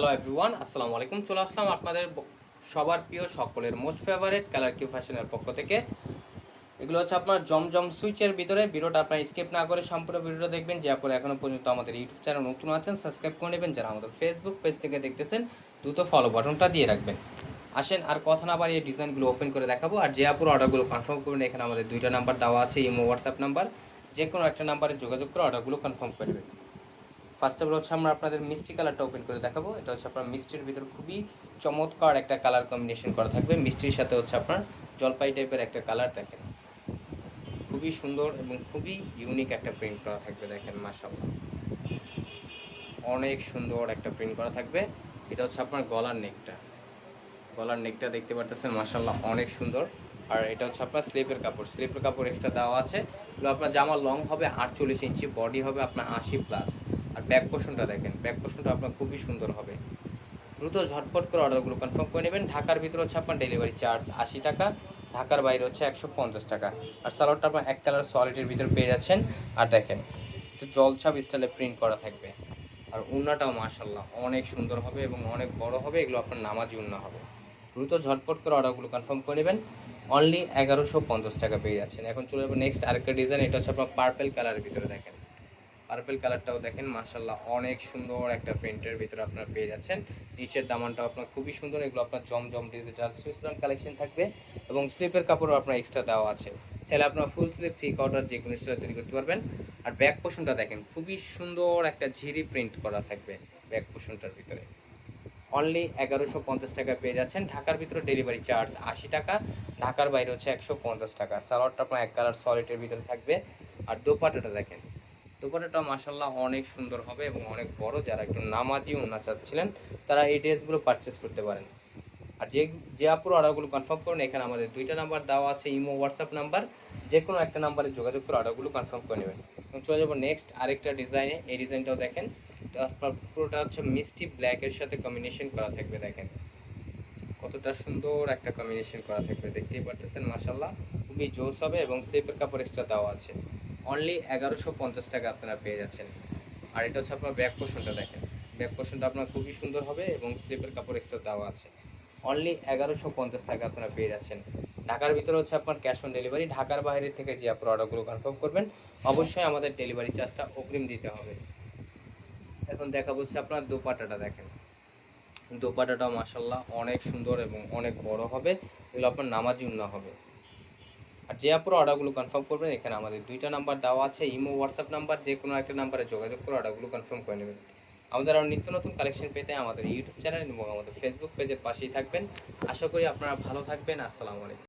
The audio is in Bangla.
হ্যালো এভরিওয়ান আসসালামু আলাইকুম চলে আসলাম আপনাদের সবার প্রিয় সকলের মোস্ট ফেভারিট কালার কিউ ফ্যাশনের পক্ষ থেকে। এগুলো হচ্ছে আপনার জমজম সুইচের ভিতরে। ভিডিওটা আপনার স্কিপ না করে সম্পূর্ণ ভিডিওটা দেখবেন। যে আপনারা এখনও পর্যন্ত আমাদের ইউটিউব চ্যানেল নতুন আছেন সাবস্ক্রাইব করে নেবেন। যারা আমাদের ফেসবুক পেজ থেকে দেখতেছেন, দ্রুত ফলো বাটনটা দিয়ে রাখবেন। আসেন, আর কথা না বাড়িয়ে ডিজাইনগুলো ওপেন করে দেখাবো। আর যে আপুর অর্ডারগুলো কনফার্ম করবেন, এখানে আমাদের দুইটা নাম্বার দেওয়া আছে, ইমো হোয়াটসঅ্যাপ নাম্বার যে কোনো একটা নাম্বারে যোগাযোগ করে অর্ডারগুলো কনফার্ম করে নেবেন। ফার্স্ট অফ অল হচ্ছে আমরা আপনাদের মিষ্টি কালারটা ওপেন করে দেখাবো। এটা হচ্ছে আপনার মিষ্টির ভিতর খুবই চমৎকার একটা কালার কম্বিনেশন করা থাকবে। মিষ্টির সাথে হচ্ছে আপনার জলপাই টাইপের একটা কালার দেখেন। খুবই সুন্দর এবং খুবই ইউনিক একটা প্রিন্ট করা থাকবে দেখেন, মাশাআল্লাহ। অনেক সুন্দর একটা প্রিন্ট করা থাকবে। এটা হচ্ছে আপনার গলার নেকটা গলার নেকটা দেখতে পারতেছেন, মাশাআল্লাহ, অনেক সুন্দর। আর এটা হচ্ছে আপনার স্লিপের কাপড়। স্লিপের কাপড় এক্সট্রা দেওয়া আছে। আপনার জামা লং হবে, আটচল্লিশ ইঞ্চি বডি হবে আপনার আশি প্লাস আর ব্যাক পোর্শনটা দেখেন। ব্যাক পোর্শনটা আপনার খুবই সুন্দর হবে। দ্রুত ঝটপট করে অর্ডারগুলো কনফার্ম করে নেবেন। ঢাকার ভিতরে হচ্ছে আপনার ডেলিভারি চার্জ আশি টাকা, ঢাকার বাইরে হচ্ছে একশো পঞ্চাশ টাকা। আর সালোয়ারটা আপনার এক কালার সলিডের ভিতরে পেয়ে যাচ্ছেন। আর দেখেন, একটু জলছাপ স্টাইলে প্রিন্ট করা থাকবে। আর উন্নাটাও মাশাল্লাহ অনেক সুন্দর হবে এবং অনেক বড় হবে। এগুলো আপনার নামাজি উন্না হবে। দ্রুত ঝটপট করে অর্ডারগুলো কনফার্ম করে নেবেন। অনলি এগারোশো পঞ্চাশ টাকা পেয়ে যাচ্ছেন। এখন চলে যাব নেক্সট আরেকটা ডিজাইন এটা হচ্ছে আপনার পার্পেল কালারের ভিতরে দেখেন। পার্পেল কালারটাও দেখেন মাশাল্লাহ অনেক সুন্দর একটা প্রিন্টের ভিতরে আপনার পেয়ে যাচ্ছেন। নিচের দামানটাও আপনার খুবই সুন্দর, এগুলো আপনার জমজম ডিজিটাল সুইসল্যান্ড কালেকশন থাকবে এবং স্লিপের কাপড়ও আপনার এক্সট্রা দেওয়া আছে। চাইলে আপনার ফুল স্লিপ থ্রি কোয়ার্টার যে কোনো স্টাইলে তৈরি করতে পারবেন। আর ব্যাক পোর্শনটা দেখেন, খুবই সুন্দর একটা ঝিরি প্রিন্ট করা থাকবে ব্যাক পোর্শনটার ভিতরে। অনলি এগারোশো পঞ্চাশ টাকা পেয়ে যাচ্ছেন। ঢাকার ভিতরে ডেলিভারি চার্জ আশি টাকা, ঢাকার বাইরে হচ্ছে একশো পঞ্চাশ টাকা। সালোয়ারটা আপনার এক কালার সলিডের ভিতরে থাকবে। আর দোপাটাটা দেখেন দোপাটাটা মাসাল্লাহ অনেক সুন্দর হবে এবং অনেক বড়। যারা একটু নামাজি ওনা চাচ্ছিলেন, তারা এই ড্রেসগুলো পারচেস করতে পারেন। আর যে যে আপুর অর্ডারগুলো কনফার্ম করুন, এখানে আমাদের দুইটা নাম্বার দেওয়া আছে, ইমো হোয়াটসঅ্যাপ নাম্বার যে কোনো একটা নাম্বারে যোগাযোগ করে অর্ডারগুলো কনফার্ম করে নেবেন। এবং চলে যাব নেক্সট আরেকটা ডিজাইনে এই ডিজাইনটাও দেখেন পুরোটা হচ্ছে মিষ্টি ব্ল্যাকের সাথে কম্বিনেশন করা থাকবে, দেখেন। কতটা সুন্দর একটা কম্বিনেশন করা থাকবে, দেখতেই পারতেছেন মাসাল্লাহ খুবই জোস হবে এবং স্লিপের কাপড় এক্সট্রা দেওয়া আছে। অনলি এগারোশো পঞ্চাশ টাকা আপনারা পেয়ে যাচ্ছেন। আর এটা হচ্ছে আপনার ব্যাক পোর্শনটা দেখেন। ব্যাক পোর্শনটা আপনার খুবই সুন্দর হবে এবং স্লিপের কাপড় এক্সট্রা দেওয়া আছে। অনলি এগারোশো পঞ্চাশ টাকা আপনারা পেয়ে যাচ্ছেন। ঢাকার ভিতরে হচ্ছে আপনার ক্যাশ অন ডেলিভারি ঢাকার বাইরে থেকে যে আপনার অর্ডারগুলো কনফার্ম করবেন, অবশ্যই আমাদের ডেলিভারি চার্জটা অগ্রিম দিতে হবে। এখন দেখা বলছে আপনার দোপাটাটা দেখেন। দোপাটাটাও মাসাল্লাহ অনেক সুন্দর এবং অনেক বড় হবে। এগুলো আপনার নামাজি উন্না হবে। আর যে আপনার অর্ডারগুলো কনফার্ম করবেন, এখানে আমাদের দুইটা নাম্বার দেওয়া আছে, ইমো হোয়াটসঅ্যাপ নাম্বার যে কোনো একটা নাম্বারে যোগাযোগ করে অর্ডারগুলো কনফার্ম করে নেবেন। আমাদের আরও নিত্য নতুন কালেকশন পেতে আমাদের ইউটিউব চ্যানেল এবং আমাদের ফেসবুক পেজের পাশেই থাকবেন। আশা করি আপনারা ভালো থাকবেন, আসসালামু আলাইকুম।